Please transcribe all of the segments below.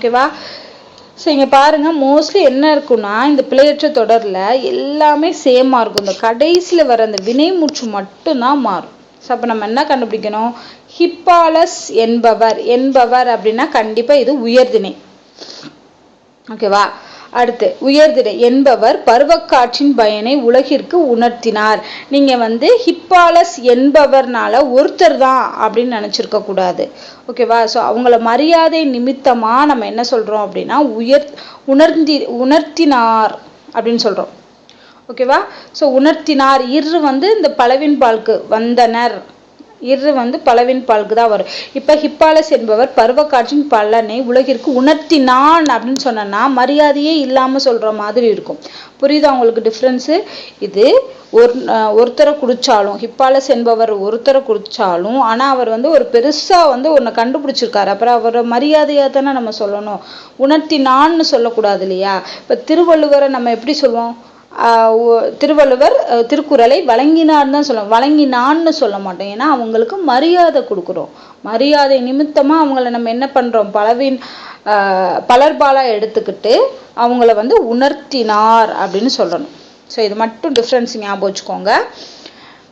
ஓகேவா? ஸோ இங்கே பாருங்கள் மோஸ்ட்லி என்ன இருக்குன்னா இந்த பிழையற்ற தொடரில் எல்லாமே சேமாக இருக்கும். இந்த கடைசியில் வர அந்த வினைமுற்று மட்டும்தான் மாறும். ஸோ அப்போ நம்ம என்ன கண்டுபிடிக்கணும்? ஹிப்பாலஸ் என்பவர் என்பவர் அப்படின்னா கண்டிப்பாக இது உயர்தினை ஓகேவா? அடுத்து உயர்தினை என்பவர் பருவக்காற்றின் பயனை உலகிற்கு உணர்த்தினார். நீங்கள் வந்து ஹிப்பாலஸ் என்பவர்னால ஒருத்தர் தான் அப்படின்னு நினச்சிருக்க கூடாது. ஓகேவா ஸோ அவங்கள மரியாதை நிமித்தமாக நம்ம என்ன சொல்கிறோம் அப்படின்னா உயர் உணர்ந்தி உணர்த்தினார் அப்படின்னு சொல்கிறோம் ஓகேவா ஸோ உணர்த்தினார். இரு வந்து இந்த பலவின் பால்க்கு வந்தனர். இரு வந்து பலவின் பாலுக்கு தான் வரும். இப்போ ஹிப்பாலஸ் என்பவர் பருவக்காற்றின் பலனை உலகிற்கு உணர்த்தினான் அப்படின்னு சொன்னா மரியாதையே இல்லாமல் சொல்கிற மாதிரி இருக்கும். புரியுதா உங்களுக்கு டிஃப்ரென்ஸு இது ஒரு ஒருத்தரை குடித்தாலும் ஹிப்பாலஸ் என்பவர் ஒருத்தரை குடித்தாலும் ஆனால் அவர் வந்து ஒரு பெருசாக வந்து ஒன்று கண்டுபிடிச்சிருக்காரு. அப்புறம் அவரை மரியாதையாக தானே நம்ம சொல்லணும். உணர்த்தினான்னு சொல்லக்கூடாது இல்லையா? இப்போ திருவள்ளுவரை நம்ம எப்படி சொல்லுவோம்? திருவள்ளுவர் திருக்குறளை வழங்கினார் தான் சொல்லுவோம் வழங்கினான்னு சொல்ல மாட்டோம். ஏன்னா அவங்களுக்கு மரியாதை கொடுக்குறோம். மரியாதை நிமித்தமாக அவங்கள நம்ம என்ன பண்ணுறோம் பலவின் பலர்பாலாக எடுத்துக்கிட்டு அவங்கள வந்து உணர்த்தினார் அப்படின்னு சொல்லணும். ஸோ இது மட்டும் டிஃப்ரென்ஸ் ஞாபகம் வச்சுக்கோங்க.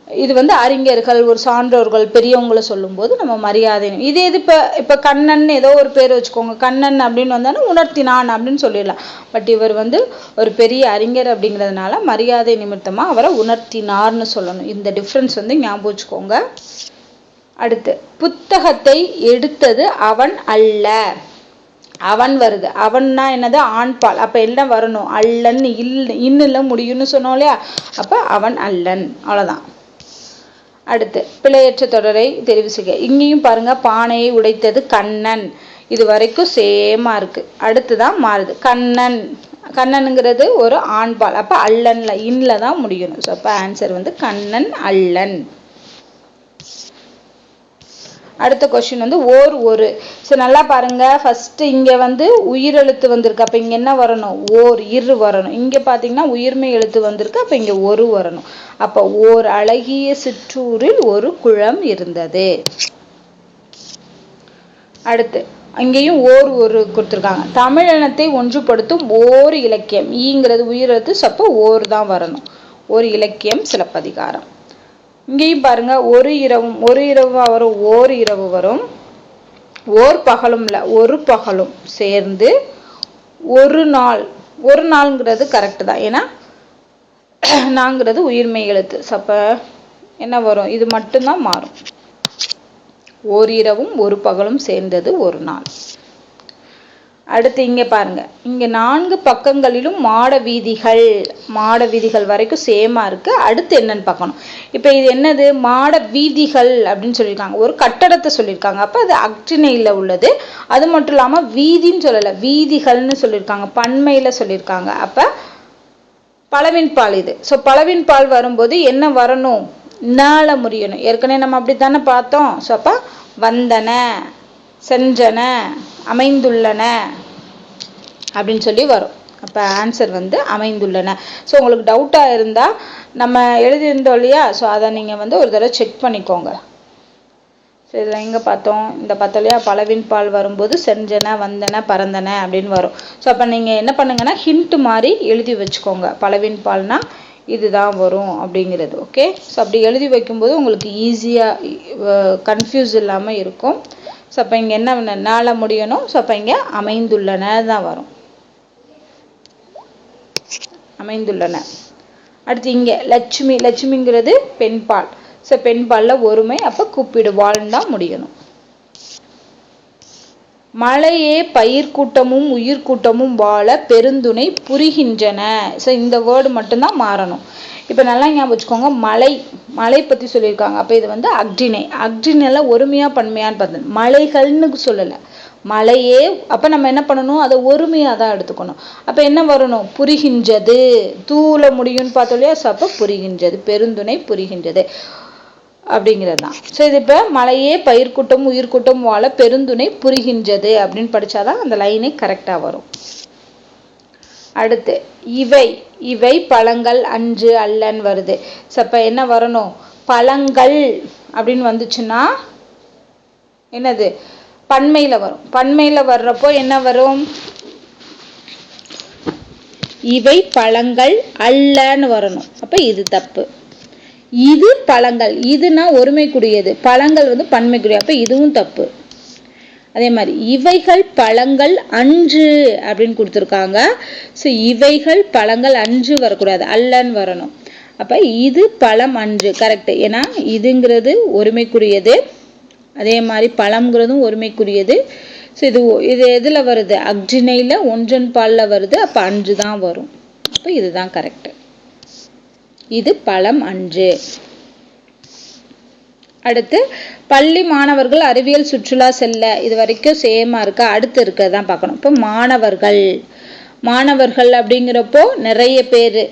இது வந்து அறிஞர்கள் ஒரு சான்றோர்கள் பெரியவங்களை சொல்லும்போது நம்ம மரியாதை இதே இது இப்போ இப்போ கண்ணன் ஏதோ ஒரு பேர் வச்சுக்கோங்க. கண்ணன் அப்படின்னு வந்தாலும் உணர்த்தினான் அப்படின்னு சொல்லிடலாம். பட் இவர் வந்து ஒரு பெரிய அறிஞர் அப்படிங்கிறதுனால மரியாதை நிமித்தமாக அவரை உணர்த்தினார்னு சொல்லணும். இந்த டிஃப்ரென்ஸ் வந்து ஞாபகம் வச்சுக்கோங்க. அடுத்து புத்தகத்தை எடுத்தது அவன் அல்ல. அவன் வருது. அவன்னா என்னது? ஆண்பால் அப்போ என்ன வரணும்? அல்லன் இல் இல்லை முடியும்னு சொன்னோம் இல்லையா? அப்போ அவன் அல்லன். அவ்வளோதான் அடுத்து பிழையற்ற தொடரை தெரிவு செய்க. இங்கேயும் பாருங்கள் பானையை உடைத்தது கண்ணன். இது வரைக்கும் சேமாக இருக்குது அடுத்து தான் மாறுது. கண்ணன். கண்ணனுங்கிறது ஒரு ஆண்பால். அப்போ அல்லன்ல இன்ல தான் முடியணும். ஸோ அப்போ ஆன்சர் வந்து கண்ணன் அல்லன். அடுத்த கொஸ்டின் வந்து ஓர் ஒரு. ஸோ நல்லா பாருங்க. ஃபர்ஸ்ட் இங்க வந்து உயிரெழுத்து வந்திருக்கு. அப்போ இங்க என்ன வரணும்? ஓர் இரு வரணும். இங்க பாத்தீங்கன்னா உயிர்மை எழுத்து வந்திருக்கு. அப்ப இங்க ஒரு வரணும். அப்ப ஓர் அழகிய சிற்றூரில் ஒரு குளம் இருந்தது. அடுத்து அங்கேயும் ஓர் ஒரு கொடுத்துருக்காங்க. தமிழனத்தை ஒன்றுபடுத்தும் ஓர் இலக்கியம். ஈங்கிறது உயிரெழுத்து சப்போ ஓர் தான் வரணும். ஒரு இலக்கியம் சிலப்பதிகாரம். இங்கேயும் பாருங்க ஒரு இரவும் ஒரு இரவு வரும் ஓர் இரவு வரும். ஓர் பகலும் இல்லை ஒரு பகலும் சேர்ந்து ஒரு நாள் ஒரு நாள்ங்கிறது கரெக்டு தான். ஏன்னா நாங்கிறது உயிர்மை எழுத்து. சப்ப என்ன வரும்? இது மட்டும்தான் மாறும். ஓரிரவும் ஒரு பகலும் சேர்ந்தது ஒரு நாள். அடுத்து இங்க பாருங்க. இங்க நான்கு பக்கங்களிலும் மாட வீதிகள். மாட வீதிகள் வரைக்கும் சேமா இருக்கு. அடுத்து என்னன்னு பார்க்கணும். இப்ப இது என்னது? மாட வீதிகள் அப்படின்னு சொல்லியிருக்காங்க. ஒரு கட்டடத்தை சொல்லியிருக்காங்க. அப்ப அது அக்டினையில் உள்ளது. அது மட்டும் இல்லாம வீதின்னு சொல்லலை. வீதிகள்னு சொல்லியிருக்காங்க. பன்மையில சொல்லியிருக்காங்க. அப்ப பலவின் பால் இது. ஸோ பலவின் பால் வரும்போது என்ன வரணும்? நாள முடியணும் ஏற்கனவே நம்ம அப்படித்தானே பார்த்தோம். ஸோ அப்ப வந்தன. சென்றன அமைந்துள்ளன அப்படின்னு சொல்லி வரும். அப்போ ஆன்சர் வந்து அமைந்துள்ளன. ஸோ உங்களுக்கு டவுட்டாக இருந்தால் நம்ம எழுதியிருந்தோம் இல்லையா? ஸோ அதை நீங்கள் வந்து ஒரு தடவை செக் பண்ணிக்கோங்க. ஸோ இதில் எங்கே பார்த்தோம்? இந்த பார்த்தோம் இல்லையா? பலவின் பால் வரும்போது செஞ்சன வந்தன பறந்தன அப்படின்னு வரும். ஸோ அப்போ நீங்கள் என்ன பண்ணுங்கன்னா ஹிண்ட்டு மாதிரி எழுதி வச்சுக்கோங்க. பலவின் பால்னா இதுதான் வரும் அப்படிங்கிறது ஓகே ஸோ அப்படி எழுதி வைக்கும்போது உங்களுக்கு ஈஸியாக கன்ஃபியூஸ் இல்லாமல் இருக்கும். ஸோ அப்போ இங்கே என்ன நாள முடியணும்? ஸோ அப்போ இங்கே அமைந்துள்ளன தான் வரும். அமைந்துள்ளன. அடுத்து இங்கே லட்சுமி லட்சுமிங்கிறது பெண்பால். ஸோ பெண்பாலில் ஒருமை அப்போ கூப்பிடுவாள்னு தான் முடியணும். மழையே பயிர் கூட்டமும் உயிர் கூட்டமும் வாழ பெருந்துணை புரிகின்றன. ஸோ இந்த வேர்டு மட்டும்தான் மாறணும். இப்போ நல்லா ஞாபகம் வச்சுக்கோங்க மலை மலை பற்றி சொல்லியிருக்காங்க. அப்போ இது வந்து அக்டினை அக்டினெல்லாம் ஒருமையாக பன்மையான்னு பார்த்தது மலைகள்னு சொல்லலை. மலையே அப்போ நம்ம என்ன பண்ணணும்? அதை ஒருமையாக தான் எடுத்துக்கணும். அப்போ என்ன வரணும்? புரிகின்றது. தூள முடியும்னு பார்த்தோம் இல்லையா? ஸோ அப்போ புரிகின்றது. பெருந்துணை புரிகின்றது. அப்படிங்கிறது தான் ஸோ இது இப்போ மலையே பயிர்க்கூட்டம் உயிர்க்கூட்டம் வாழ பெருந்துணை புரிகின்றது அப்படின்னு படிச்சாதான் அந்த லைனே கரெக்டாக வரும். அடுத்து இவை இவை பழங்கள் அன்று அல்லன்னு வருது. ஸோ என்ன வரணும்? பழங்கள் அப்படின்னு வந்துச்சுன்னா என்னது? பண்மையில் வரும். பண்மையில் வர்றப்போ என்ன வரும்? இவை பழங்கள் அல்லன்னு வரணும். அப்ப இது தப்பு. இது பழங்கள். இதுனா ஒருமைக்குரியது. பழங்கள் வந்து பன்மைக்குரிய. அப்ப இதுவும் தப்பு. அதே மாதிரி இவைகள் பழங்கள் அன்று அப்படின்னு கொடுத்துருக்காங்க. ஸோ இவைகள் பழங்கள் அன்று வரக்கூடாது. அல்லன்னு வரணும். அப்ப இது பழம் அன்று. கரெக்ட் ஏன்னா இதுங்கிறது ஒருமைக்குரியது. அதே மாதிரி பழம்ங்கிறதும் ஒருமைக்குரியது. ஸோ இது இது எதில் வருது? அக்ஜினையில் ஒன்றன் பாலில் வருது. அப்போ அன்று தான் வரும். அப்போ இதுதான் கரெக்ட் இது பழம் அன்று. அடுத்து பள்ளி மாணவர்கள் அறிவியல் சுற்றுலா செல்ல இது வரைக்கும் சேமா இருக்கா? அடுத்து இருக்கிறதான் பார்க்கணும். இப்போ மாணவர்கள். மாணவர்கள் அப்படிங்கிறப்போ நிறைய பேர்.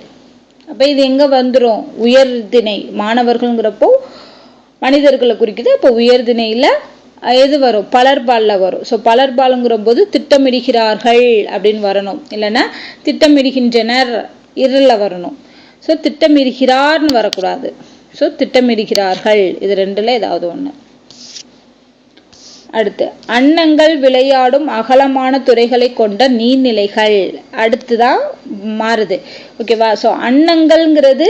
அப்போ இது எங்கே வந்துடும் உயர்திணை. மாணவர்கள்ங்கிறப்போ மனிதர்களை குறிக்குது. அப்போ உயர்திணையில் எது வரும்? பலர்பாலில் வரும். ஸோ பலர்பாலுங்கிற போது திட்டமிடுகிறார்கள் அப்படின்னு வரணும். இல்லைன்னா திட்டமிடுகின்றனர் இருளில் வரணும். ஸோ திட்டமிடுகிறார்னு வரக்கூடாது. ஸோ திட்டமிடுகிறார்கள். இது ரெண்டில் ஏதாவது ஒன்று அடுத்து அன்னங்கள் விளையாடும் அகலமான துறைகளை கொண்ட நீர்நிலைகள். அடுத்துதான் மாறுது. ஓகேவா ஸோ அன்னங்கள்ங்கிறது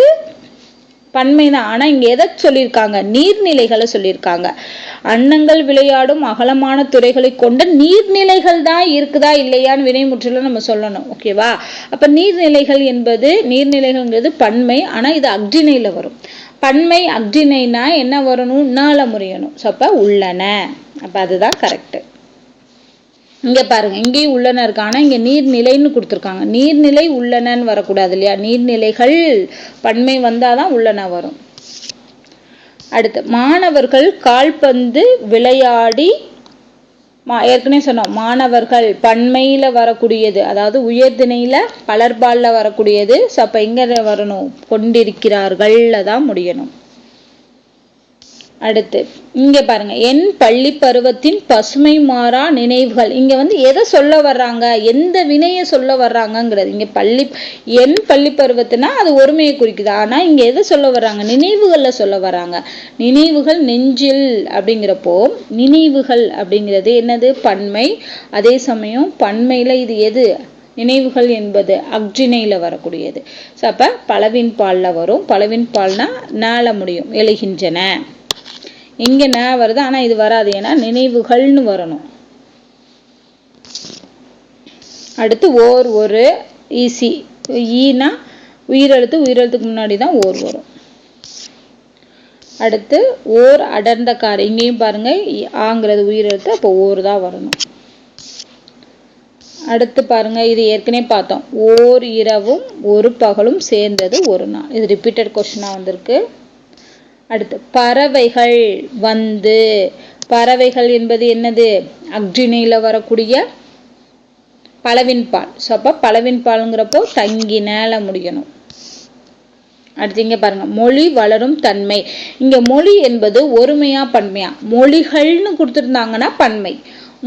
பன்மை தான் ஆனால் இங்கே எதை சொல்லியிருக்காங்க? நீர்நிலைகளை சொல்லியிருக்காங்க. அன்னங்கள் விளையாடும் அகலமான துறைகளை கொண்ட நீர்நிலைகள் தான் இருக்குதா இல்லையான்னு வினைமுற்றில நம்ம சொல்லணும். ஓகேவா அப்போ நீர்நிலைகள் என்பது நீர்நிலைகள்ங்கிறது பன்மை ஆனால் இது அக்டினையில் வரும். பன்மை அக்டினைனா என்ன வரணும்? உன்னால முறையணும். ஸோ அப்போ உள்ளன. அப்போ அதுதான் கரெக்டு இங்கே பாருங்க இங்கேயும் உள்ளன இருக்கு ஆனால் இங்கே நீர்நிலைன்னு கொடுத்துருக்காங்க. நீர்நிலை உள்ளனன்னு வரக்கூடாது இல்லையா? நீர்நிலைகள் பன்மை வந்தாதான் உள்ளன வரும். அடுத்து மாணவர்கள் கால்பந்து விளையாடி மா ஏற்கனவே சொன்னோம் மாணவர்கள் பன்மையில் வரக்கூடியது அதாவது உயர்திணையில் பலர்பாலில் வரக்கூடியது. ஸோ அப்போ எங்கே வரணும்? கொண்டிருக்கிறார்கள்ல தான் முடியணும். அடுத்து இங்கே பாருங்க. என் பள்ளி பருவத்தின் பசுமை மாறா நினைவுகள். இங்க வந்து எதை சொல்ல வர்றாங்க? எந்த வினையை சொல்ல வர்றாங்கங்கிறது. இங்க பள்ளி என் பள்ளி பருவத்தினா அது ஒருமையை குறிக்குது. ஆனா இங்க எதை சொல்ல வர்றாங்க? நினைவுகளில் சொல்ல வர்றாங்க. நினைவுகள் நெஞ்சில் அப்படிங்கிறப்போ நினைவுகள் அப்படிங்கிறது என்னது? பன்மை. அதே சமயம் பன்மையில இது எது? நினைவுகள் என்பது அக்ஜினையில் வரக்கூடியது. ஸோ அப்போ பலவின் பாலில் வரும். பலவின் பால்னா நாள முடியும். எழுகின்றன. இங்க ந வருது ஆனா இது வராது. ஏன்னா நினைவுகள்னு வரணும். அடுத்து ஓர் ஒரு ஈசி. ஈனா உயிரெழுத்து உயிரெழுத்துக்கு முன்னாடி தான் ஓர் வரும். அடுத்து ஓர் அடர்ந்த கார். இங்கேயும் பாருங்க ஆங்கிறது உயிரெழுத்து அப்போ ஓர் தான் வரணும். அடுத்து பாருங்க இது ஏற்கனவே பார்த்தோம். ஓர் இரவும் ஒரு பகலும் சேர்ந்தது ஒரு நாள். இது ரிப்பீட்டட் கொஸ்டினா வந்திருக்கு. அடுத்து பறவைகள் வந்து பறவைகள் என்பது என்னது? அக்ஜினியில வரக்கூடிய பலவின் பால். ஸோ அப்போ பலவின் பால்ங்கிறப்போ தங்கினால முடியணும். அடுத்து இங்க பாருங்க மொழி வளரும் தன்மை. இங்க மொழி என்பது ஒருமையா பன்மையா? மொழிகள்னு கொடுத்துருந்தாங்கன்னா பன்மை.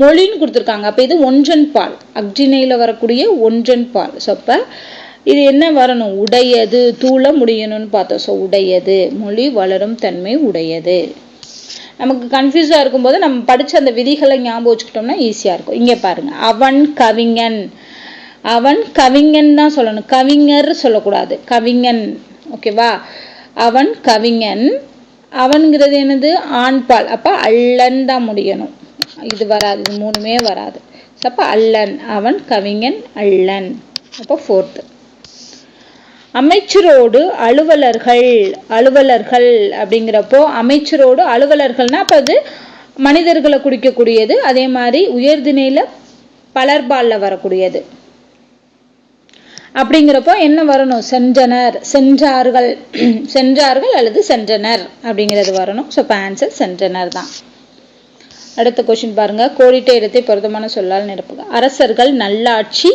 மொழின்னு கொடுத்துருக்காங்க. அப்ப இது ஒன்றன் பால். அக்ஜினையில வரக்கூடிய ஒன்றன் பால். ஸோ அப்போ இது என்ன வரணும்? உடையது. தூள முடியணும்னு பார்த்தோம். ஸோ உடையது. மொழி வளரும் தன்மை உடையது. நமக்கு கன்ஃபியூஸாக இருக்கும்போது நம்ம படித்த அந்த விதிகளை ஞாபகம் வச்சுக்கிட்டோம்னா ஈஸியாக இருக்கும். இங்கே பாருங்கள் அவன் கவிஞன். அவன் கவிஞன் தான் சொல்லணும். கவிஞர் சொல்லக்கூடாது. கவிஞன். ஓகேவா அவன் கவிஞன். அவன்கிறது என்னது? ஆண்பால் அப்போ அள்ளன் தான் முடியணும். இது வராது. இது மூணுமே வராது. அப்போ அள்ளன் அவன் கவிஞன் அள்ளன் அப்போ ஃபோர்த்து அமைச்சரோடு அலுவலர்கள் அலுவலர்கள் அப்படிங்கிறப்போ அமைச்சரோடு அலுவலர்கள்னா அப்போ அது மனிதர்களை குறிக்கக்கூடியது அதே மாதிரி உயர்திணையில பலர்பாலில் வரக்கூடியது. அப்படிங்கிறப்போ என்ன வரணும்? சென்றனர் சென்றார்கள் சென்றார்கள் அல்லது சென்றனர் அப்படிங்கிறது வரணும். ஸோ இப்போ ஆன்சர் சென்றனர் தான். அடுத்த கொஷின் பாருங்க. கோடிட்ட இடத்தை பொருத்தமான சொல்லால் நிரப்புங்க அரசர்கள் நல்லாட்சி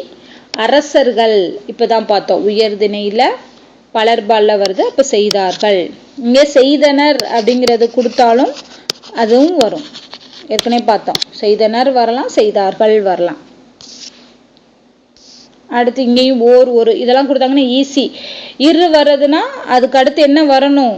அரசர்கள் இப்பதான் பார்த்தோம். உயர்திணையில பலர்பால்ல வருது அப்ப செய்தார்கள். இங்க செய்தனர் அப்படிங்கிறது கொடுத்தாலும் அதுவும் வரும். ஏற்கனவே பார்த்தோம். செய்தனர் வரலாம் செய்தார்கள் வரலாம். அடுத்து இங்கேயும் ஓர் ஒரு இதெல்லாம் கொடுத்தாங்கன்னா ஈஸி இரு வர்றதுன்னா அதுக்கு அடுத்து என்ன வரணும்?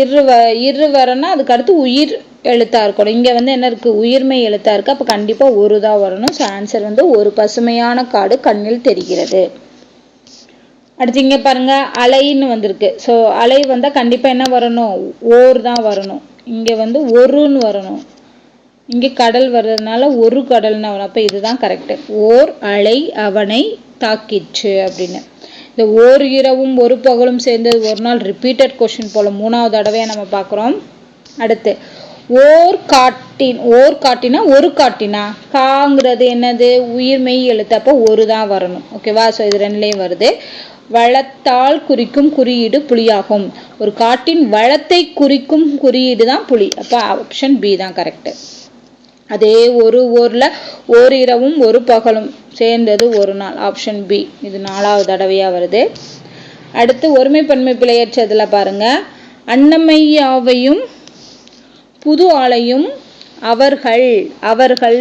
இரு வ இரு வரன்னா அதுக்கு அடுத்து உயிர். எழுத்தா இருக்கணும். இங்கே வந்து என்ன இருக்குது உயிர்மை எழுத்தா இருக்குது அப்போ கண்டிப்பாக ஒரு தான் வரணும். ஸோ ஆன்சர் வந்து ஒரு பசுமையான காடு கண்ணில் தெரிகிறது. அடுத்து இங்கே பாருங்க அலைன்னு வந்திருக்கு. ஸோ அலை வந்தால் கண்டிப்பாக என்ன வரணும்? ஓர் தான் வரணும். இங்கே வந்து ஒருன்னு வரணும். இங்கே கடல் வர்றதுனால ஒரு கடல்னு வரும்? அப்போ இதுதான் கரெக்டு ஓர் அலை அவனை தாக்கிச்சு அப்படின்னு. இந்த ஓர் இரவும் ஒரு பகலும் சேர்ந்தது ஒரு நாள் ரிப்பீட்டட் கொஷின் போல் மூணாவது தடவையாக நம்ம பார்க்குறோம். அடுத்து ஓர் காட்டின் ஓர் காட்டினா ஒரு காட்டினா? காங்கிறது என்னது? உயிர்மெய் எழுத்து. அப்போ ஒரு தான் வரணும். ஓகேவா ஸோ இது ரெண்டுலேயும் வருது. வளத்தால் குறிக்கும் குறியீடு புலியாகும். ஒரு காட்டின் வளத்தை குறிக்கும் குறியீடு தான் புலி. அப்போ ஆப்ஷன் பி தான் கரெக்ட் அதே ஒரு ஊர்ல ஓரிரவும் ஒரு பகலும் சேர்ந்தது ஒரு நாள். ஆப்ஷன் பி இது நாலாவது தடவையா வருது. அடுத்து ஒருமை பன்மை பிழையற்றதில் பாருங்க. அன்னமையாவையும் புது ஆளையும் அவர்கள் அவர்கள்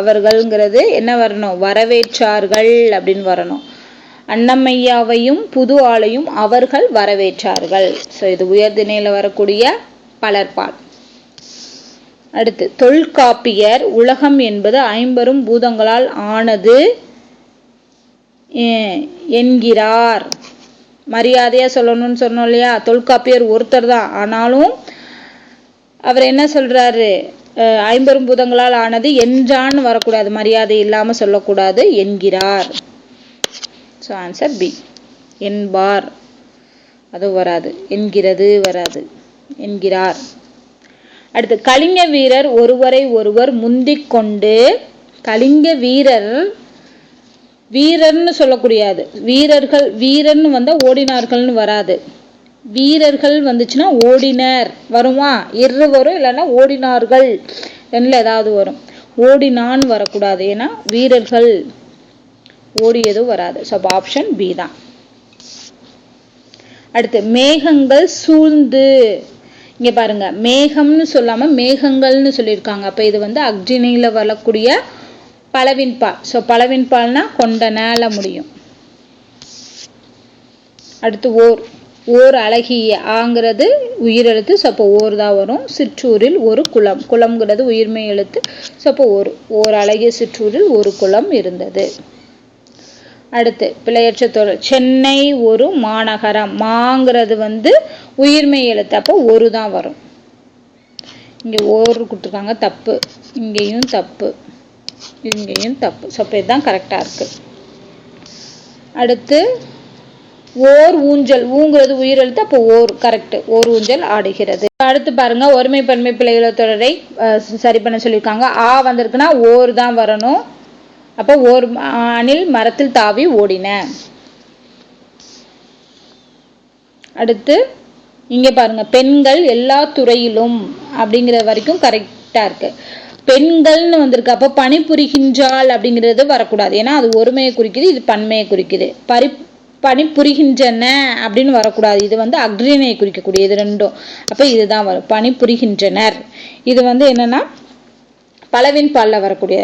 அவர்கள்ங்கிறது என்ன வரணும்? வரவேற்றார்கள் அப்படின்னு வரணும். அன்னமையாவையும் புது ஆளையும் அவர்கள் வரவேற்றார்கள். ஸோ இது உயர்திணையில் வரக்கூடிய பலர்பால். அடுத்து தொல்காப்பியர் உலகம் என்பது ஐம்பெரும் பூதங்களால் ஆனது என்கிறார். மரியாதையாக சொல்லணும்னு சொன்னோம் இல்லையா? தொல்காப்பியர் ஒருத்தர் தான். ஆனாலும் அவர் என்ன சொல்றாரு? ஐம்பெரும் பூதங்களால் ஆனது என்றான்னு வரக்கூடாது மரியாதை இல்லாமல் சொல்லக்கூடாது என்கிறார். ஸோ ஆன்சர் பி என்பார். அதுவும் வராது. என்கிறது வராது. என்கிறார். அடுத்து கலிங்க வீரர் ஒருவரை ஒருவர் முந்திக் கொண்டு கலிங்க வீரர் வீரர்னு சொல்லக்கூடியது. வீரர்கள் வீரர்னு வந்தால் ஓடினார்கள்னு வராது. வீரர்கள் வந்துச்சுன்னா ஓடினர். வருமா? இரு வரும் இல்லைன்னா ஓடினார்கள். ரெண்டுல ஏதாவது வரும். ஓடினான் வரக்கூடாது. ஏன்னா வீரர்கள் ஓடியதும் வராது. ஸோ ஆப்ஷன் பி தான். அடுத்து மேகங்கள் சூழ்ந்து. இங்க பாருங்க. மேகம்னு சொல்லாம மேகங்கள்னு சொல்லியிருக்காங்க. அப்ப இது வந்து அக்னியில வரக்கூடிய பலவின் பால். ஸோ பலவின் பால்னா கொண்டனால முடியும். அடுத்து ஓர். ஓர் அழகிய ஆங்கிறது உயிரெழுத்து எழுத்து சப்போ ஓர் தான் வரும். சிற்றூரில் ஒரு குளம். குளம்ங்கிறது உயிர்மை எழுத்து சப்போ அப்போ ஒரு ஓர் அழகிய சிற்றூரில் ஒரு குளம் இருந்தது. அடுத்து பிழையற்ற தொடர் சென்னை ஒரு மாநகரம். மாங்கிறது வந்து உயிர்மை எழுத்து. அப்போ ஒரு தான் வரும். இங்க ஓர் கொடுத்துருக்காங்க. தப்பு. இங்கேயும் தப்பு. இங்கேயும் தப்பு. ஸோ அப்போ இதுதான் கரெக்டாக இருக்கு. அடுத்து ஓர் ஊஞ்சல் ஊங்கிறது உயிரெழுத்து அப்போ ஓர் கரெக்ட் ஓர் ஊஞ்சல் ஆடுகிறது. அடுத்து பாருங்க ஒருமை பன்மை பிள்ளைகள தொடரை சரி பண்ண சொல்லியிருக்காங்க. ஆ வந்திருக்குன்னா ஓர் தான் வரணும். அப்போ ஓர் அணில் மரத்தில் தாவி ஓடின. அடுத்து இங்க பாருங்க பெண்கள் எல்லா துறையிலும் அப்படிங்கிற வரைக்கும் கரெக்டாக இருக்கு. பெண்கள்னு வந்திருக்கு அப்போ பணிபுரிகின்றாள் அப்படிங்கிறது வரக்கூடாது. ஏன்னா அது ஒருமையை குறிக்குது இது பன்மையை குறிக்குது. பரி பணிபுரிகின்றன அப்படின்னு வரக்கூடாது. இது வந்து அக்ரினை குறிக்கக்கூடிய இது ரெண்டும். அப்போ இதுதான் வரும். பணிபுரிகின்றனர் இது வந்து என்னன்னா பலவின் பாலில் வரக்கூடிய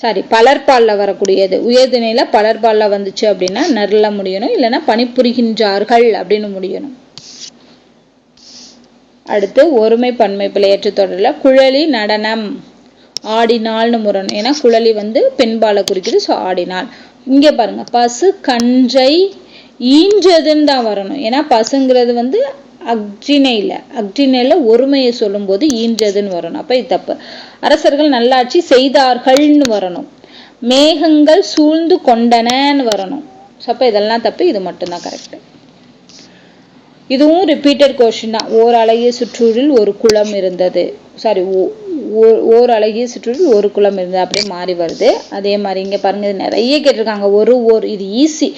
சாரி பலர்பாலில் வரக்கூடியது. உயர்திணையில பலர்பாலில் வந்துச்சு அப்படின்னா நெருல முடியணும். இல்லைன்னா பணிபுரிகின்றார்கள் அப்படின்னு முடியணும். அடுத்து ஒருமை பன்மை பிள்ளையற்ற தொடரில் குழலி நடனம். ஆடினாள்னு முரண் ஏன்னா குழலி வந்து பெண்பாலை குறிக்குது ஸோ ஆடினாள். இங்கே பாருங்க பசு கன்றை ஈன்றதுன்னு தான் வரணும். ஏன்னா பசுங்கிறது வந்து அக்ஜினையில் அக்ஜினையில் ஒருமையை சொல்லும்போது ஈன்றதுன்னு வரணும். அப்போ இது தப்பு. அரசர்கள் நல்லாட்சி செய்தார்கள்னு வரணும். மேகங்கள் சூழ்ந்து கொண்டனன்னு வரணும். ஸோ அப்போ இதெல்லாம் தப்பு. இது மட்டும்தான் கரெக்ட் இதுவும் ரிப்பீட்டட் கொஷின் தான். ஓர் அழகிய சுற்றூரில் ஒரு குளம் இருந்தது. சாரி ஓர் அழகிய சுற்றூரில் ஒரு குளம் இருந்தது அப்படியே மாறி வருது. அதே மாதிரி இங்கே பாருங்க இது நிறைய கேட்டிருக்காங்க. ஒரு ஓர் இது ஈஸி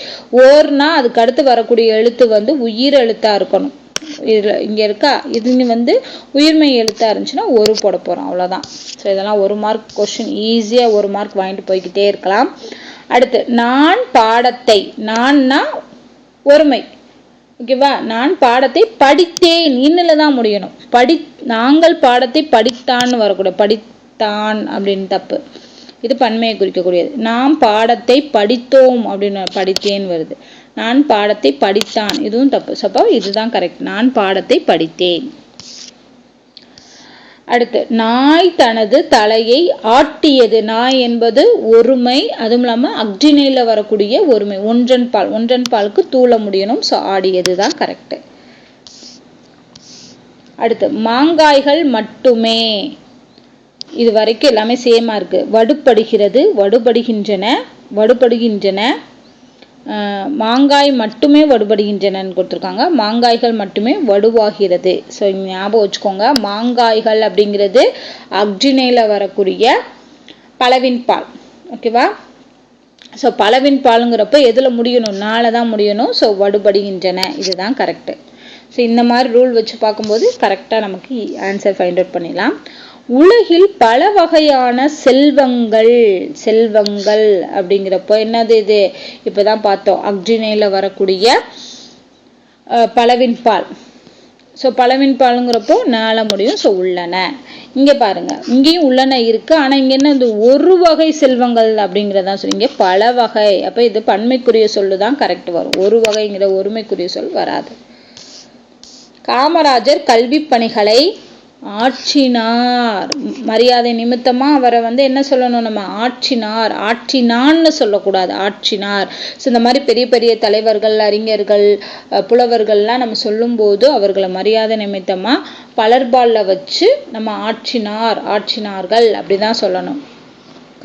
ஓர்னா அதுக்கு அடுத்து வரக்கூடிய எழுத்து வந்து உயிர் எழுத்தாக இருக்கணும். இதில் இங்கே இருக்கா? இது வந்து உயிர்மை எழுத்தாக இருந்துச்சுன்னா ஒரு போட போகிறோம் அவ்வளோதான் ஸோ இதெல்லாம் ஒரு மார்க் கொஷின் ஈஸியாக ஒரு மார்க் வாங்கிட்டு போய்கிட்டே இருக்கலாம். அடுத்து நான் பாடத்தை நான்னா ஒருமை. ஓகேவா நான் பாடத்தை படித்தேன். இன்னில் தான் முடியணும். படி நாங்கள் பாடத்தை படித்தான்னு வரக்கூடாது. படித்தான் அப்படின்னு தப்பு. இது பன்மையை குறிக்கக்கூடியது. நாம் பாடத்தை படித்தோம் அப்படின்னு படித்தேன் வருது. நான் பாடத்தை படித்தான். இதுவும் தப்பு. சப்போ இதுதான் கரெக்ட் நான் பாடத்தை படித்தேன். அடுத்து நாய் தனது தலையை ஆட்டியது. நாய் என்பது ஒருமை அதுவும் இல்லாமல் அக்ஜினையில் வரக்கூடிய ஒருமை. ஒன்றன் பால் ஒன்றன் பாலுக்கு தூள முடியணும். ஸோ ஆடியது தான் கரெக்டு அடுத்து மாங்காய்கள் மட்டுமே. இது வரைக்கும் எல்லாமே சேமாக இருக்குது வடுப்படுகிறது வடுபடுகின்றன வடுபடுகின்றன. மாங்காய் மட்டுமே வடுபடுகின்றனன்னு கொடுத்துருக்காங்க. மாங்காய்கள் மட்டுமே வடுவாகிறது. ஸோ ஞாபகம் வச்சுக்கோங்க. மாங்காய்கள் அப்படிங்கிறது அக்ஜினையில் வரக்கூடிய பலவின் பால். ஓகேவா ஸோ பலவின் பாலுங்கிறப்ப எதில் முடியணும்? நாளை தான் முடியணும். ஸோ வடுபடுகின்றன. இதுதான் கரெக்டு ஸோ இந்த மாதிரி ரூல் வச்சு பார்க்கும்போது கரெக்டாக நமக்கு ஆன்சர் ஃபைண்ட் அவுட் பண்ணிடலாம். உலகில் பல வகையான செல்வங்கள் செல்வங்கள் அப்படிங்கிறப்போ என்னது இது? இப்போதான் பார்த்தோம். அக்ஜினையில் வரக்கூடிய பலவின் பால். ஸோ பலவின் பாலுங்கிறப்போ நாள முடியும். ஸோ உள்ளன. இங்கே பாருங்க. இங்கேயும் உள்ளன இருக்கு. ஆனால் இங்கே என்ன இந்த ஒரு வகை செல்வங்கள் அப்படிங்கிறதா சொல்லுங்க பல வகை. அப்போ இது பன்மைக்குரிய சொல்லு தான் கரெக்ட் வரும். ஒரு வகைங்கிற ஒருமைக்குரிய சொல் வராது. காமராஜர் கல்வி பணிகளை ஆட்சினார் மரியாதை நிமித்தமாக அவரை வந்து என்ன சொல்லணும் நம்ம? ஆட்சினார் ஆட்சினான்னு சொல்லக்கூடாது. ஆட்சினார் ஸோ இந்த மாதிரி பெரிய பெரிய தலைவர்கள் அறிஞர்கள் புலவர்கள்லாம் நம்ம சொல்லும்போது அவர்களை மரியாதை நிமித்தமாக பலர்பாலில் வச்சு நம்ம ஆட்சினார் ஆட்சினார்கள் அப்படிதான் சொல்லணும்.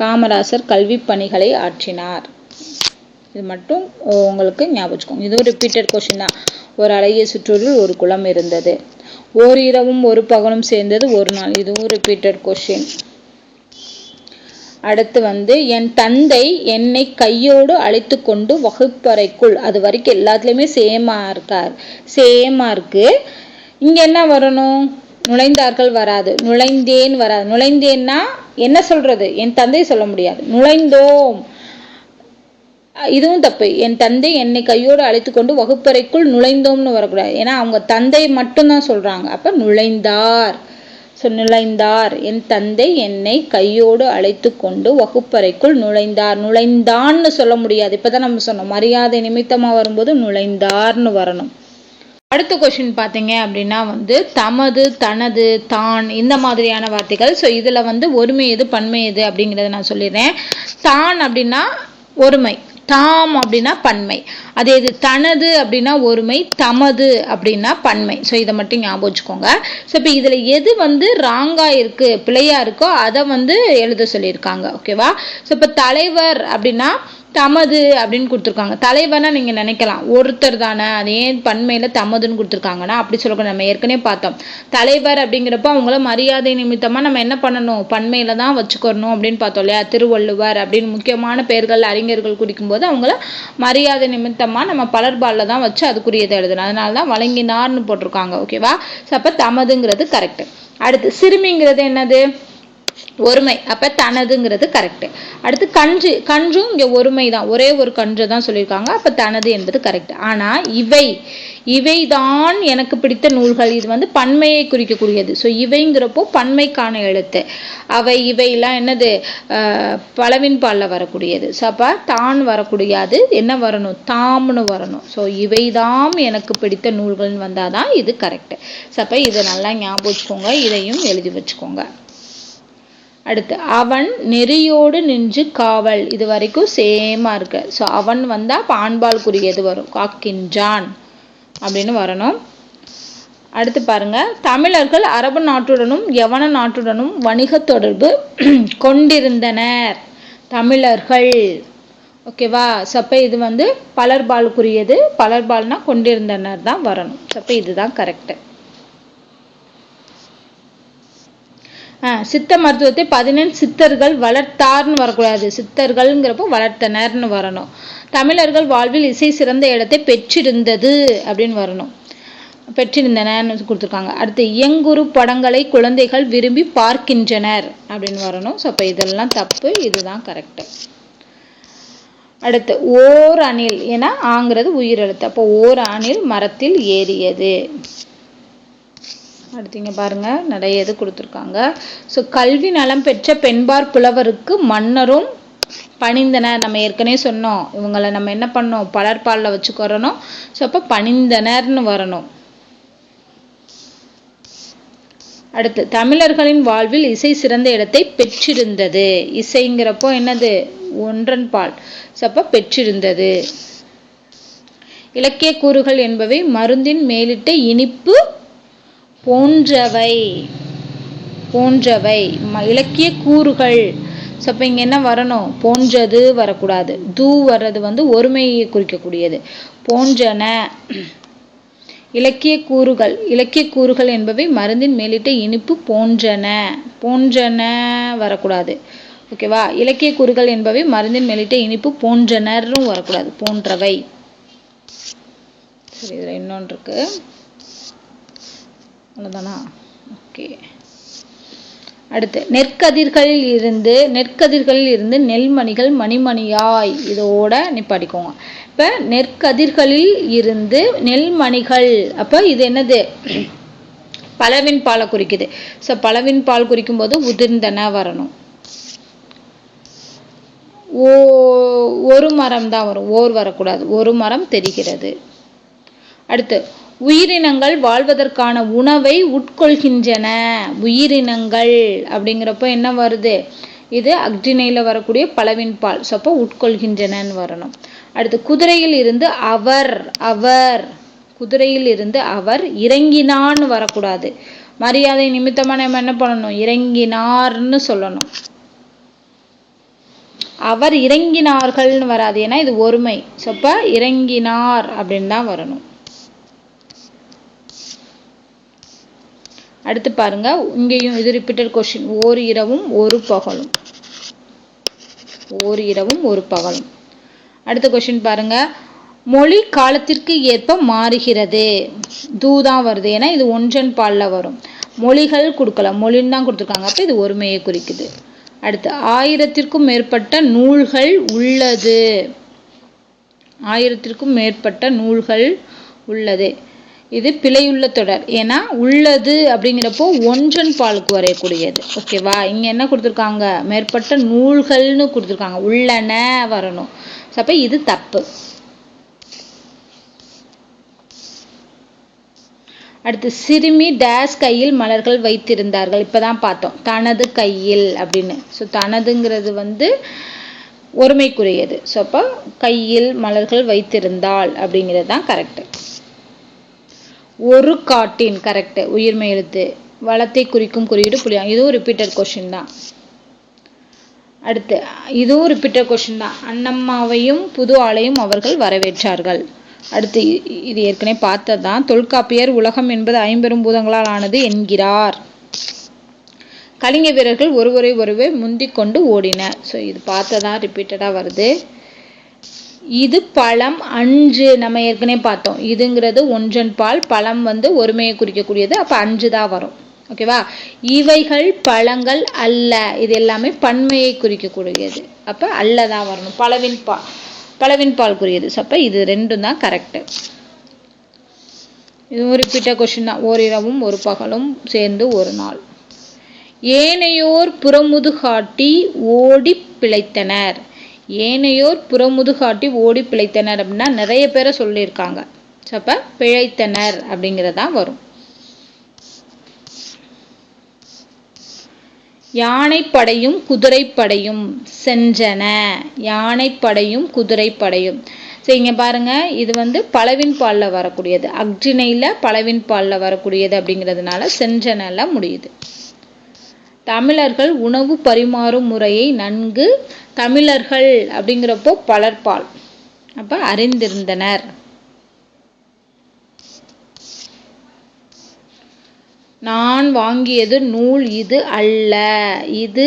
காமராசர் கல்வி பணிகளை ஆற்றினார். இது மட்டும் உங்களுக்கு ஞாபகம் இதுவும் ரிப்பீட்டட் கொஸ்டின் தான். ஒரு அழகிய சுற்றூரில் ஒரு குளம் இருந்தது. ஓரிரவும் ஒரு பகலும் சேர்ந்தது ஒரு நாள். இதுவும் ரிப்பீட்டட் கொஷின் அடுத்து வந்து என் தந்தை என்னை கையோடு அழைத்து கொண்டு வகுப்பறைக்குள் அது வரைக்கும் எல்லாத்துலேயுமே சேமாக இருக்கார். சேமாக இருக்குது இங்கே என்ன வரணும்? நுழைந்தார்கள் வராது. நுழைந்தேன் வராது. நுழைந்தேன்னா என்ன சொல்கிறது என் தந்தை சொல்ல முடியாது. நுழைந்தோம். இதுவும் தப்பு. என் தந்தை என்னை கையோடு அழைத்து கொண்டு வகுப்பறைக்குள் நுழைந்தோம்னு வரக்கூடாது. ஏன்னா அவங்க தந்தை மட்டும்தான் சொல்கிறாங்க அப்போ நுழைந்தார். ஸோ நுழைந்தார். என் தந்தை என்னை கையோடு அழைத்து கொண்டு வகுப்பறைக்குள் நுழைந்தார். நுழைந்தான்னு சொல்ல முடியாது. இப்பதான் நம்ம சொன்னோம். மரியாதை நிமித்தமாக வரும்போது நுழைந்தார்னு வரணும். அடுத்த கொஷின் பார்த்தீங்க அப்படின்னா வந்து தமது தனது தான் இந்த மாதிரியான வார்த்தைகள். ஸோ இதில் வந்து ஒருமை எது பன்மை எது அப்படிங்கிறத நான் சொல்லிடுறேன். தான் அப்படின்னா ஒருமை. தாம் அப்படின்னா பன்மை. அதே இது தனது அப்படின்னா ஒருமை தமது அப்படின்னா பன்மை. ஸோ இதை மட்டும் ஞாபகம் வச்சுக்கோங்க. ஸோ இப்போ இதில் எது வந்து ராங்காக இருக்குது பிழையாக இருக்கோ அதை வந்து எழுத சொல்லியிருக்காங்க. ஓகேவா ஸோ இப்போ தலைவர் அப்படின்னா தமது அப்படின்னு கொடுத்துருக்காங்க. தலைவனா நீங்க நினைக்கலாம். ஒருத்தர் தானே அது ஏன் பண்மையில தமதுன்னு கொடுத்துருக்காங்கன்னா அப்படி சொல்லக்கூடாது. நம்ம ஏற்கனவே பார்த்தோம். தலைவர் அப்படிங்கிறப்ப அவங்கள மரியாதை நிமித்தமா நம்ம என்ன பண்ணணும்? பண்மையில தான் வச்சுக்கணும் அப்படின்னு பார்த்தோம் இல்லையா? திருவள்ளுவர் அப்படின்னு முக்கியமான பெயர்கள் அறிஞர்கள் குடிக்கும்போது அவங்கள மரியாதை நிமித்தமா நம்ம பலர்பாலில் தான் வச்சு அதுக்குரியதை எழுதணும். அதனால தான் வழங்கினார்னு போட்டிருக்காங்க. ஓகேவா அப்ப தமதுங்கிறது கரெக்ட் அடுத்து சிறுமிங்கிறது என்னது? ஒருமை. அப்ப தனதுங்கிறது கரெக்ட் அடுத்து கன்று கன்றும் இங்க ஒருமை தான். ஒரே ஒரு கன்று தான் சொல்லியிருக்காங்க. அப்ப தனது என்பது கரெக்ட் ஆனா இவை இவை தான் எனக்கு பிடித்த நூல்கள். இது வந்து பன்மையை குறிக்கக்கூடியது. ஸோ இவைங்கிறப்போ பன்மைக்கான எழுத்து. அவை இவையெல்லாம் என்னது? பலவின் பாலில் வரக்கூடியது. ஸோ அப்போ தான் வரக்கூடியது. என்ன வரணும்? தாம்னு வரணும். ஸோ இவைதாம் எனக்கு பிடித்த நூல்கள்னு வந்தால் தான் இது கரெக்டு ஸோ அப்போ இதை நல்லா ஞாபகம் வச்சுக்கோங்க. இதையும் எழுதி வச்சுக்கோங்க. அடுத்து அவன் நெறியோடு நின்று காவல். இது வரைக்கும் சேமாக இருக்கு. ஸோ அவன் வந்தால் பான்பால் வரும். காக்கின்றான் அப்படின்னு வரணும். அடுத்து பாருங்க தமிழர்கள் அரபு நாட்டுடனும் யவன நாட்டுடனும் வணிக தொடர்பு கொண்டிருந்தனர். தமிழர்கள். ஓகேவா சப்ப இது வந்து பலர்பாலுக்குரியது பலர்பால்னா கொண்டிருந்தனர் தான் வரணும். சப்ப இதுதான் கரெக்டு சித்த மருத்துவத்தை பதினெண் சித்தர்கள் வளர்த்தார்னு வரக்கூடாது. சித்தர்கள்ங்கிறப்போ வளர்த்தனர்னு வரணும். தமிழர்கள் வாழ்வில் இசை சிறந்த இடத்தை பெற்றிருந்தது அப்படின்னு வரணும். பெற்றிருந்தனர்னு கொடுத்துருக்காங்க. அடுத்து இயங்குரு படங்களை குழந்தைகள் விரும்பி பார்க்கின்றனர் அப்படின்னு வரணும். ஸோ அப்போ இதெல்லாம் தப்பு. இதுதான் கரெக்டு அடுத்து ஓர் அணில். ஏன்னா ஆங்கிறது உயிரெழுத்து அப்போ ஓர் அணில் மரத்தில் ஏறியது. அடுத்தீங்க பாருங்க நிறைய இது கொடுத்துருக்காங்க. ஸோ கல்வி நலம் பெற்ற பெண்பார் புலவருக்கு மன்னரும் பணிந்தனர் நம்ம ஏற்கனவே சொன்னோம் இவங்களை நம்ம என்ன பண்ணோம் பலர்பாலில் வச்சுக்கிறணும் ஸோ அப்போ பணிந்தனர்னு வரணும். அடுத்து தமிழர்களின் வாழ்வில் இசை சிறந்த இடத்தை பெற்றிருந்தது. இசைங்கிறப்போ என்னது? ஒன்றன் பால். சப்ப பெற்றிருந்தது. இலக்கிய கூறுகள் என்பவை மருந்தின் மேலிட்ட இனிப்பு போன்றவை போன்றவை. இலக்கிய கூறுகள். ஸோ அப்போ இங்கே என்ன வரணும்? போன்றது வரக்கூடாது. தூ வர்றது வந்து ஒருமையை குறிக்கக்கூடியது. போன்றன. இலக்கிய கூறுகள். இலக்கிய கூறுகள் என்பவை மருந்தின் மேலிட்ட இனிப்பு போன்றன. போன்றன வரக்கூடாது. ஓகேவா இலக்கிய கூறுகள் என்பவை மருந்தின் மேலிட்ட இனிப்பு போன்றனரும் வரக்கூடாது. போன்றவை. சரி இதில் இன்னொன்று இருக்குது அவ்வளோதானா ஓகே அடுத்து நெற்கதிர்களில் இருந்து நெற்கதிர்களில் இருந்து நெல்மணிகள் மணிமணியாய் இதோட நிப்பாடிக்கோங்க இப்போ நெற்கதிர்களில் இருந்து நெல்மணிகள் அப்போ இது என்னது? பலவின் பாலை குறிக்குது. ஸோ பலவின் பால் குறிக்கும் போது உதிர்ந்தன வரணும். ஓ ஒரு மரம் தான் வரும். ஓர் வரக்கூடாது. ஒரு மரம் தெரிகிறது. அடுத்து உயிரினங்கள் வாழ்வதற்கான உணவை உட்கொள்கின்றன. உயிரினங்கள் அப்படிங்கிறப்போ என்ன வருது? இது அக்டினையில் வரக்கூடிய பலவின் பால். ஸோ அப்போ உட்கொள்கின்றனன்னு வரணும். அடுத்து குதிரையில் இருந்து அவர் அவர். குதிரையில் இருந்து அவர் இறங்கினான்னு வரக்கூடாது. மரியாதை நிமித்தமாக நம்ம என்ன பண்ணணும்? இறங்கினார்னு சொல்லணும். அவர் இறங்கினார்கள்னு வராது. ஏன்னா இது ஒருமை. ஸோ அப்போ இறங்கினார் அப்படின்னு தான் வரணும். அடுத்து பாருங்க இங்கேயும் இது ரிப்பீட்டட் கொஸ்டின் ஓர் இரவும் ஒரு பகலும். ஓர் இரவும் ஒரு பகலும். அடுத்த கொஸ்டின் பாருங்க. மொழி காலத்திற்கு ஏற்ப மாறுகிறது. தூ தான் வருது. ஏன்னா இது ஒன்றன் பாலில் வரும். மொழிகள் கொடுக்கலாம் மொழின்னு தான் கொடுத்துருக்காங்க. அப்போ இது ஒருமையை குறிக்குது. அடுத்து ஆயிரத்திற்கும் மேற்பட்ட நூல்கள் உள்ளது. ஆயிரத்திற்கும் மேற்பட்ட நூல்கள் உள்ளது. இது பிழையுள்ள தொடர். ஏன்னா உள்ளது அப்படிங்கிறப்போ ஒன்றன் பாலுக்கு வரையக்கூடியது. ஓகேவா இங்கே என்ன கொடுத்துருக்காங்க? மேற்பட்ட நூல்கள்னு கொடுத்துருக்காங்க. உள்ளன வரணும். அப்போ இது தப்பு. அடுத்து சிறுமி டேஸ் கையில் மலர்கள் வைத்திருந்தார்கள். இப்போதான் பார்த்தோம். தனது கையில் அப்படின்னு. ஸோ தனதுங்கிறது வந்து ஒருமைக்குரியது. ஸோ அப்போ கையில் மலர்கள் வைத்திருந்தாள் அப்படிங்கிறது தான் கரெக்டு ஒரு காட்டின் கரெக்டு உயிர்மை எழுத்து வளத்தை குறிக்கும் குறியீடு புரியா இதுவும் ரிப்பீட்டட் கொஷின் தான். அடுத்து இதுவும் ரிப்பீட்டட் கொஷின் தான். அன்னம்மாவையும் புது ஆளையும் அவர்கள் வரவேற்றார்கள். அடுத்து இது ஏற்கனவே பார்த்தது தான். தொல்காப்பியர் உலகம் என்பது ஐம்பெரும் பூதங்களால் ஆனது என்கிறார். கலிங்க வீரர்கள் ஒருவரை ஒருவர் முந்திக் கொண்டு ஓடினர். ஸோ இது பார்த்ததான் ரிப்பீட்டடாக வருது. இது பழம் அஞ்சு நம்ம ஏற்கனவே பார்த்தோம். இதுங்கிறது ஒன்றன் பால் பழம் வந்து ஒருமையை குறிக்கக்கூடியது. அப்போ அஞ்சு தான் வரும். ஓகேவா இவைகள் பழங்கள் அல்ல. இது எல்லாமே பன்மையை குறிக்கக்கூடியது. அப்போ அல்ல தான் வரணும். பழவின் பா பழவின் பால் குறியது. ஸோ அப்போ இது ரெண்டும் தான் கரெக்டு இதுவும் ரிப்பீட்டாக கொஷின் தான். ஓரிரவும் ஒரு பகலும் சேர்ந்து ஒரு நாள். ஏனையோர் புறமுது காட்டி ஓடி பிழைத்தனர். ஏனையோர் புறமுது காட்டி ஓடி பிழைத்தனர் அப்படின்னா நிறைய பேரை சொல்லியிருக்காங்க. அப்போ பிழைத்தனர் அப்படிங்கிறதான் வரும். யானைப்படையும் குதிரைப்படையும் சென்றன. யானைப்படையும் குதிரைப்படையும். சரிங்க இங்கே பாருங்க இது வந்து பலவின் பாலில் வரக்கூடியது. அக்ஜினையில் பலவின் பாலில் வரக்கூடியது அப்படிங்கிறதுனால சென்றனல முடியுது. தமிழர்கள் உணவு பரிமாறும் முறையை நன்கு தமிழர்கள் அப்படிங்கிறப்போ பலர்பால். அப்போ அறிந்திருந்தனர். நான் வாங்கியது நூல் இது அல்ல. இது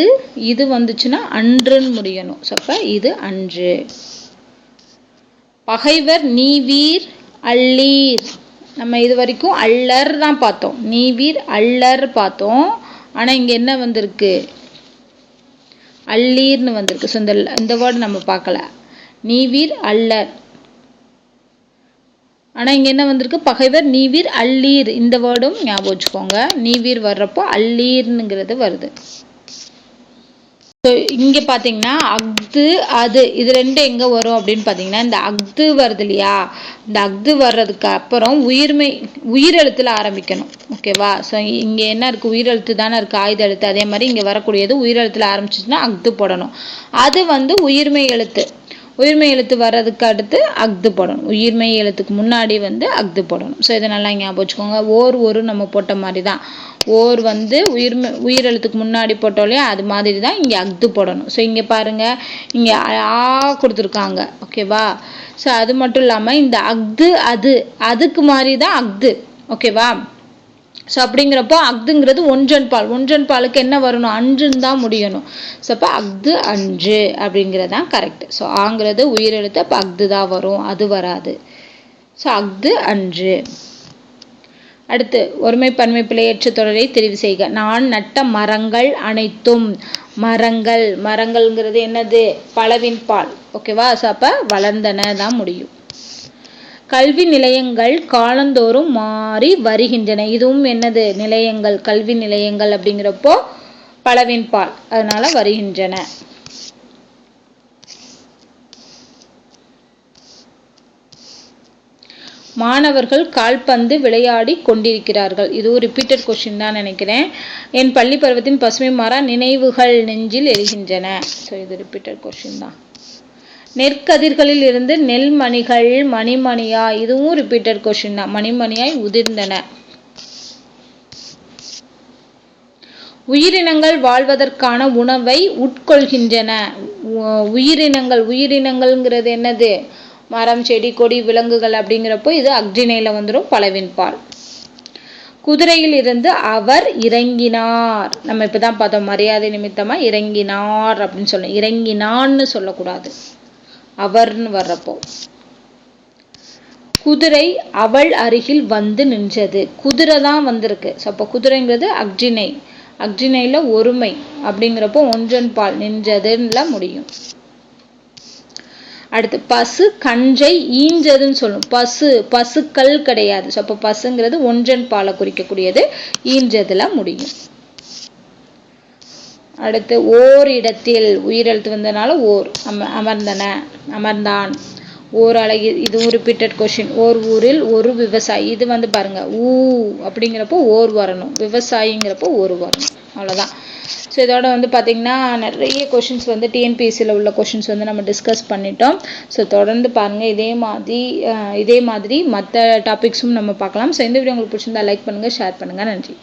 இது வந்துச்சுன்னா அன்றுன்னு முடியணும். ஸோ அப்போ இது அன்று. பகைவர் நீவீர் அள்ளீர் நம்ம இது வரைக்கும் அல்லர் தான் பார்த்தோம். நீவீர் அல்லர் பார்த்தோம். ஆனால் இங்கே என்ன வந்திருக்கு? அள்ளீர்னு வந்திருக்கு. ஸோ இந்த இந்த வேர்டு நம்ம பார்க்கல. நீவீர் அல்லர். ஆனால் இங்கே என்ன வந்திருக்கு? பகைவர் நீவீர் அள்ளீர் இந்த வேர்டும் ஞாபகம் வச்சுக்கோங்க. நீவீர் வர்றப்போ அள்ளீர்னுங்கிறது வருது. ஸோ இங்கே பார்த்தீங்கன்னா அஃது அது இது ரெண்டு எங்கே வரும் அப்படின்னு பார்த்தீங்கன்னா இந்த அஃது வருது இல்லையா? இந்த அஃது வர்றதுக்கு அப்புறம் உயிர்மை உயிரெழுத்தில் ஆரம்பிக்கணும். ஓகேவா ஸோ இங்கே என்ன இருக்குது உயிரெழுத்து தானே இருக்குது ஆயுத எழுத்து. அதே மாதிரி இங்கே வரக்கூடியது உயிரெழுத்தில் ஆரம்பிச்சிச்சுன்னா அஃது போடணும். அது வந்து உயிர்மை எழுத்து. உயிர்மை எழுத்து வர்றதுக்கு அடுத்து அஃது போடணும். உயிர்மை எழுத்துக்கு முன்னாடி வந்து அஃது போடணும். ஸோ இதை நல்லா ஞாபகம் வச்சுக்கோங்க. ஓர் ஒரு நம்ம போட்ட மாதிரி தான் ஓர் வந்து உயிர் உயிரெழுத்துக்கு முன்னாடி போட்டோம் இல்லையா அது மாதிரி தான் இங்கே அஃது போடணும். ஸோ இங்கே பாருங்க. இங்கே ஆ கொடுத்துருக்காங்க. ஓகேவா ஸோ அது மட்டும் இல்லாமல் இந்த அஃது அது அதுக்கு மாதிரி தான் அஃது ஓகேவா ஸோ அப்படிங்கிறப்போ அக்துங்கிறது ஒன்றன் பால். ஒன்றன் பாலுக்கு என்ன வரணும்? அன்றுன்னு தான் முடியணும். ஸோ அப்போ அஃது அன்று அப்படிங்கிறது தான் கரெக்ட் ஸோ ஆங்கிறது உயிரெழுத்து அப்போ அஃது தான் வரும். அது வராது. ஸோ அஃது அன்று. அடுத்து ஒருமை பன்மை பிழையற்ற தொடரை தெரிவு செய்க. நான் நட்ட மரங்கள் அனைத்தும். மரங்கள். மரங்கள்ங்கிறது என்னது? பலவின் பால். ஓகேவா ஸோ அப்போ வளர்ந்தன தான் முடியும். கல்வி நிலையங்கள் காலந்தோறும் மாறி வருகின்றன. இதுவும் என்னது? நிலையங்கள். கல்வி நிலையங்கள் அப்படிங்கிறப்போ பலவின் பால். அதனால வருகின்றன. மாணவர்கள் கால்பந்து விளையாடி கொண்டிருக்கிறார்கள். இதுவும் ரிப்பீட்டட் கொஸ்டின் தான் நினைக்கிறேன். என் பள்ளி பருவத்தின் பசுமை மாறா நினைவுகள் நெஞ்சில் எரிகின்றன ஸோ இது ரிப்பீட்டட் கொஸ்டின் தான். நெற்கதிர்களில் இருந்து நெல்மணிகள் மணிமணியா இதுவும் ரிப்பீட்டட் கொஸ்டின் தான். மணிமணியாய் உதிர்ந்தன. உயிரினங்கள் வாழ்வதற்கான உணவை உட்கொள்கின்றன. உயிரினங்கள் உயிரினங்கள்ங்கிறது என்னது? மரம் செடி கொடி விலங்குகள் அப்படிங்கிறப்போ இது அக்னினையில் வந்துடும் பலவின் பால். குதிரையில் இருந்து அவர் இறங்கினார். நம்ம இப்பதான் பார்த்தோம் மரியாதை நிமித்தமா இறங்கினார் அப்படின்னு சொல்லணும். இறங்கினான்னு சொல்லக்கூடாது. அவர்னு வர்றப்போ. குதிரை அவள் அருகில் வந்து நின்றது. குதிரை தான் வந்திருக்கு. ஸோ அப்போ குதிரைங்கிறது அக்ஜினை அக்ஜினையில் ஒருமை அப்படிங்கிறப்போ ஒன்றன் பால் நின்றதுல முடியும். அடுத்து பசு கன்றை ஈஞ்சதுன்னு சொல்லணும் பசு பசுக்கள் கிடையாது. ஸோ அப்போ பசுங்கிறது ஒன்றன் பாலை குறிக்கக்கூடியது. ஈன்றதுல முடியும். அடுத்து ஓர் இடத்தில் உயிரெழுத்து வந்ததுனால ஓர். அம அமர்ந்தன அமர்ந்தான். ஓர் அழகி இதுவும் ரிப்பீட்டட் கொஷின் ஓர் ஊரில் ஒரு விவசாயி. இது வந்து பாருங்க ஊ அப்படிங்கிறப்போ ஓர் வரணும். விவசாயிங்கிறப்போ ஒரு வரணும். அவ்வளோதான் ஸோ இதோட வந்து பார்த்திங்கன்னா நிறைய கொஷின்ஸ் வந்து டிஎன்பிஎஸ்சியில் உள்ள கொஷின்ஸ் வந்து நம்ம டிஸ்கஸ் பண்ணிட்டோம். ஸோ தொடர்ந்து பாருங்கள் இதே மாதிரி இதே மாதிரி மற்ற டாபிக்ஸும் நம்ம பார்க்கலாம். ஸோ இந்த வீடியோ உங்களுக்கு பிடிச்சிருந்தா லைக் பண்ணுங்கள் ஷேர் பண்ணுங்கள் நன்றி.